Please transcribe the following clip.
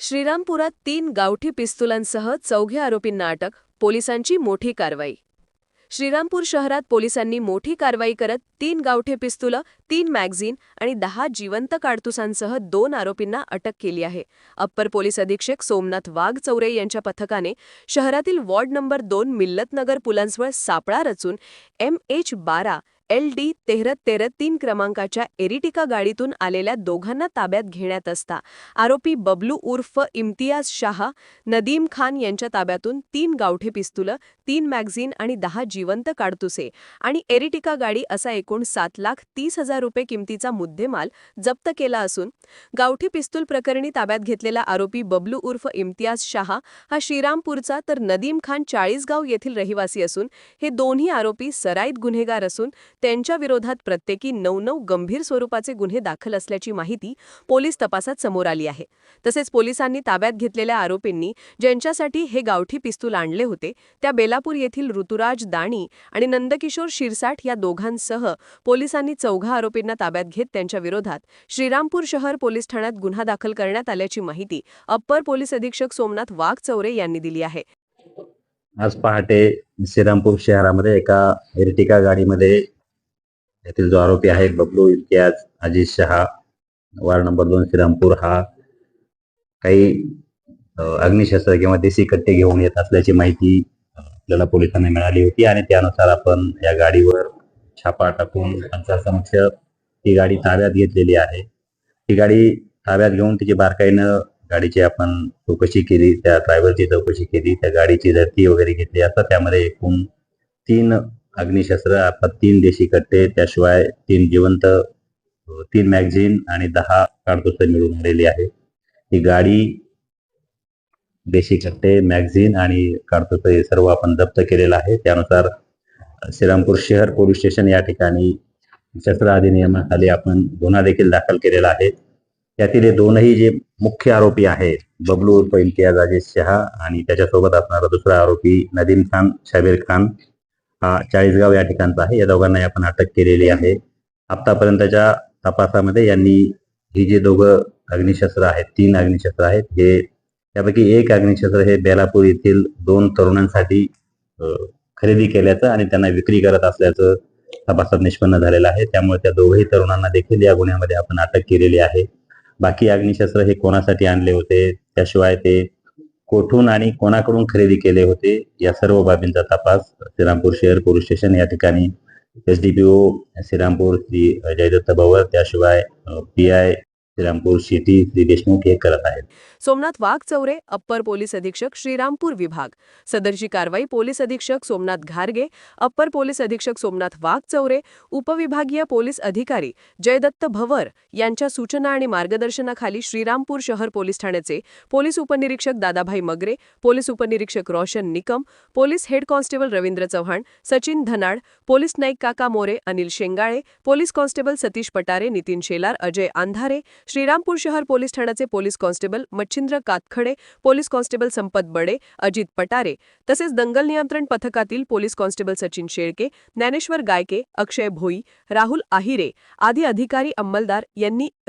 श्रीरामपुरात तीन गावठी पिस्तुलांसह चौघे आरोपींना अटक पोलिसांची मोठी कारवाई. श्रीरामपूर शहरात पोलिसांनी मोठी कारवाई करत तीन गावठी पिस्तुलं तीन मॅगझिन आणि दहा जिवंत काडतुसांसह दोन आरोपींना अटक केली आहे. अप्पर पोलीस अधीक्षक सोमनाथ वाघ चौरे यांच्या पथकाने शहरातील वॉर्ड नंबर दोन मिल्लतनगर पुलांजवळ सापळा रचून एम एच बारा एल डी तेहरत तीन क्रमांकाच्या एरिटिका गाडीतून आलेल्या दोघांना ताब्यात घेण्यात असता. आरोपी बबलू उर्फ इम्तियाज शाह नदीम खान यांच्या ताब्यातून तीन गावठी पिस्तुलं तीन मॅगझिन आणि दहा जिवंत काडतुसे आणि एरिटिका गाडी असा एकूण सात लाख तीस हजार रुपये किमतीचा मुद्देमाल जप्त केला असून गावठी पिस्तूल प्रकरणी ताब्यात घेतलेला आरोपी बबलू उर्फ इम्तियाज शाह हा श्रीरामपूरचा तर नदीम खान चाळीसगाव येथील रहिवासी असून हे दोन्ही आरोपी सराईत गुन्हेगार असून त्यांच्या विरोधात प्रत्येकी नऊ नऊ गंभीर स्वरूपाचे गुन्हे दाखल असल्याची माहिती पोलीस तपासात समोर आली आहे. तसेच पोलिसांनी ताब्यात घेतलेल्या आरोपींनी ज्यांच्यासाठी हे गावठी पिस्तूल आणले होते त्या बेलापूर येथील ऋतुराज दाणी आणि नंदकिशोर शिरसाठ या दोघांसह पोलिसांनी चौघा आरोपींना ताब्यात घेत त्यांच्या विरोधात श्रीरामपूर शहर पोलीस ठाण्यात गुन्हा दाखल करण्यात आल्याची माहिती अप्पर पोलीस अधीक्षक सोमनाथ वाघ चौरे यांनी दिली आहे. आज पहाटे श्रीरामपूर शहरामध्ये एका एर्टिका गाडीमध्ये यातील जो आरोपी आहे बबलू इम्तियाज अजिज शहा वार्ड नंबर दोन श्रीरामपूर हा काही अग्निशस्त्र किंवा देशी कट्टे घेऊन येत असल्याची माहिती आपल्याला पोलिसांना मिळाली होती आणि त्यानुसार आपण या गाडीवर छापा टाकून त्यांच्या समक्ष ही गाडी ताब्यात घेतलेली आहे. ही गाडी ताब्यात घेऊन तिची बारकाईनं गाडीची आपण चौकशी केली त्या ड्रायव्हरची चौकशी केली त्या गाडीची झडती वगैरे घेतली असता त्यामध्ये एकूण तीन अग्निशस्त्र अर्थात तीन देशी कट्टे त्याशिवाय तीन जिवंत तीन मॅगझिन आणि दहा काडतुसं मिळून आलेली आहे. ही गाडी देशी कट्टे मॅगझिन आणि काडतुसं हे सर्व आपण जप्त केलेलं आहे. त्यानुसार श्रीरामपूर शहर पोलीस स्टेशन या ठिकाणी शस्त्र अधिनियमाखाली आपण गुन्हा देखील दाखल केलेला आहे. त्यातील हे दोनही जे मुख्य आरोपी आहेत बबलू उर्फ इम्तियाज अजिज शहा आणि त्याच्यासोबत असणारा दुसरा आरोपी नदीम खान शबीर खान हा चाळीसगाव या ठिकाणचा आहे. या दोघांनाही आपण अटक केलेली आहे. आतापर्यंतच्या तपासामध्ये यांनी ही जे दोघं अग्निशस्त्र आहेत तीन अग्निशस्त्र आहेत हे त्यापैकी एक अग्निशस्त्र हे बेलापूर येथील दोन तरुणांसाठी खरेदी केल्याचं आणि त्यांना विक्री करत असल्याचं तपासात निष्पन्न झालेलं आहे. त्यामुळे त्या दोघही तरुणांना देखील या गुन्ह्यामध्ये आपण अटक केलेली आहे. बाकी अग्निशस्त्र हे कोणासाठी आणले होते? त्याशिवाय ते कोठून आणि कोणाकडून खरेदी केले होते? या सर्व बाबींचा तपास श्रीरामपूर शहर पोलीस स्टेशन या ठिकाणी S D P O Shrirampur Shri Jaydatt Bhavar त्याशिवाय P I Shrirampur city Shri Deshmukh हे करत आहेत. सोमनाथ वाघ चौरे अप्पर पोलीस अधीक्षक श्रीरामपूर विभाग. सदरची कारवाई पोलीस अधीक्षक सोमनाथ घारगे अप्पर पोलीस अधीक्षक सोमनाथ वाघ चौरे उपविभागीय पोलीस अधिकारी जयदत्त भवर यांच्या सूचना आणि मार्गदर्शनाखाली श्रीरामपूर शहर पोलीस ठाण्याचे पोलीस उपनिरीक्षक दादाभाई मगरे पोलीस उपनिरीक्षक Roshan Nikam police head constable Ravindra Chavan Sachin Dhanad police Naik Kaka More Anil Shengale police constable Satish Patare Nitin Shelar Ajay Andhare Shrirampur शहर पोलीस ठाण्याचे police constable Machhindra Katkhade police constable Sampat Bade Ajit Patare तसेच दंगल नियंत्रण पथकातील police constable Sachin Shelke Dnyaneshwar Gayke Akshay भोई राहुल आहिरे आदी अधिकारी अंमलदार यांनी